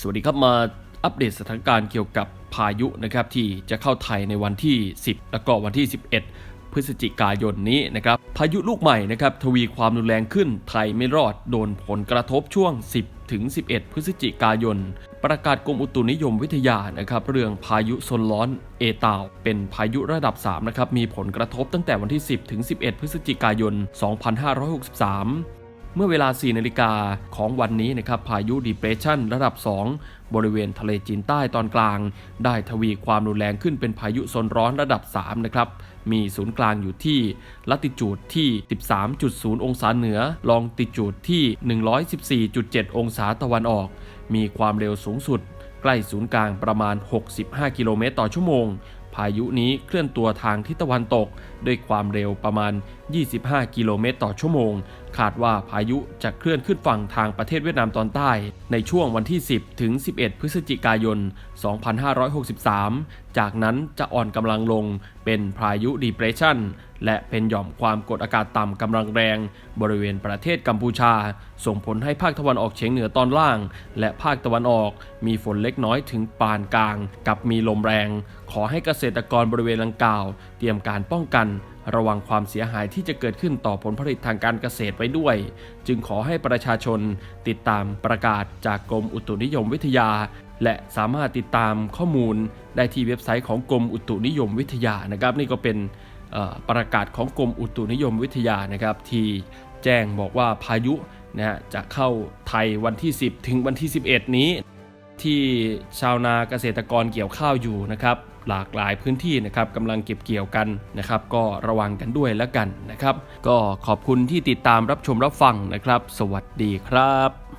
สวัสดีครับมาอัปเดตสถานการณ์เกี่ยวกับพายุนะครับที่จะเข้าไทยในวันที่ 10 แล้วก็วันที่ 11 พฤศจิกายนนี้นะครับ พายุลูกใหม่นะครับทวีความรุนแรงขึ้น ไทยไม่รอดโดนผลกระทบช่วง 10 ถึง 11 พฤศจิกายน ประกาศกรมอุตุนิยมวิทยานะครับเรื่องพายุโซนร้อนเอตาว เป็นพายุระดับ 3 นะครับ มีผลกระทบตั้งแต่วันที่ 10 ถึง 11 พฤศจิกายน 2563 เมื่อเวลา 4 นาฬิกาของวันนี้นะครับพายุดีเพรสชันระดับ 2 บริเวณทะเลจีนใต้ตอนกลาง ได้ทวีความรุนแรงขึ้นเป็นพายุโซนร้อนระดับ 3 นะครับ มีศูนย์กลางอยู่ที่ลัติจูดที่ 13.0 องศาเหนือ ลองติจูดที่ 114.7 องศาตะวันออก มีความเร็วสูงสุด ใกล้ศูนย์กลางประมาณ 65 กิโลเมตรต่อชั่วโมงพายุนี้เคลื่อนตัวทางทิศตะวันตก ด้วยความเร็วประมาณ 25 กิโลเมตรต่อชั่วโมง คาดว่าพายุจะเคลื่อนขึ้นฝั่งทางประเทศเวียดนามตอนใต้ ในช่วงวันที่ 10 ถึง 11 พฤศจิกายน 2563 จากนั้นจะอ่อนกำลังลงเป็นพายุดีเพรสชันและเป็นหย่อมความกดอากาศต่ำกำลังแรง บริเวณประเทศกัมพูชา ส่งผลให้ภาคตะวันออกเฉียงเหนือตอนล่าง และภาคตะวันออกมีฝนเล็กน้อยถึงปานกลาง กับมีลมแรง ขอให้เกษตรกรบริเวณดังกล่าว เตรียมการป้องกันระวังความเสียหายที่จะเกิดขึ้นต่อผลผลิตทางการเกษตรไว้ด้วย จึงขอให้ประชาชนติดตามประกาศจากกรมอุตุนิยมวิทยา และสามารถติดตามข้อมูลได้ที่เว็บไซต์ของกรมอุตุนิยมวิทยานะครับ นี่ก็เป็นประกาศของกรมอุตุนิยมวิทยานะครับ ที่แจ้งบอกว่าพายุนะฮะจะเข้าไทยวันที่ 10 ถึงวันที่ 11 นี้ ที่ชาวนาเกษตรกรเกี่ยวข้าวอยู่นะครับ หลากหลายพื้นที่นะครับกำลังเก็บเกี่ยวกันนะครับ ก็ระวังกันด้วยแล้วกันนะครับ ก็ขอบคุณที่ติดตามรับชมรับฟังนะครับ สวัสดีครับ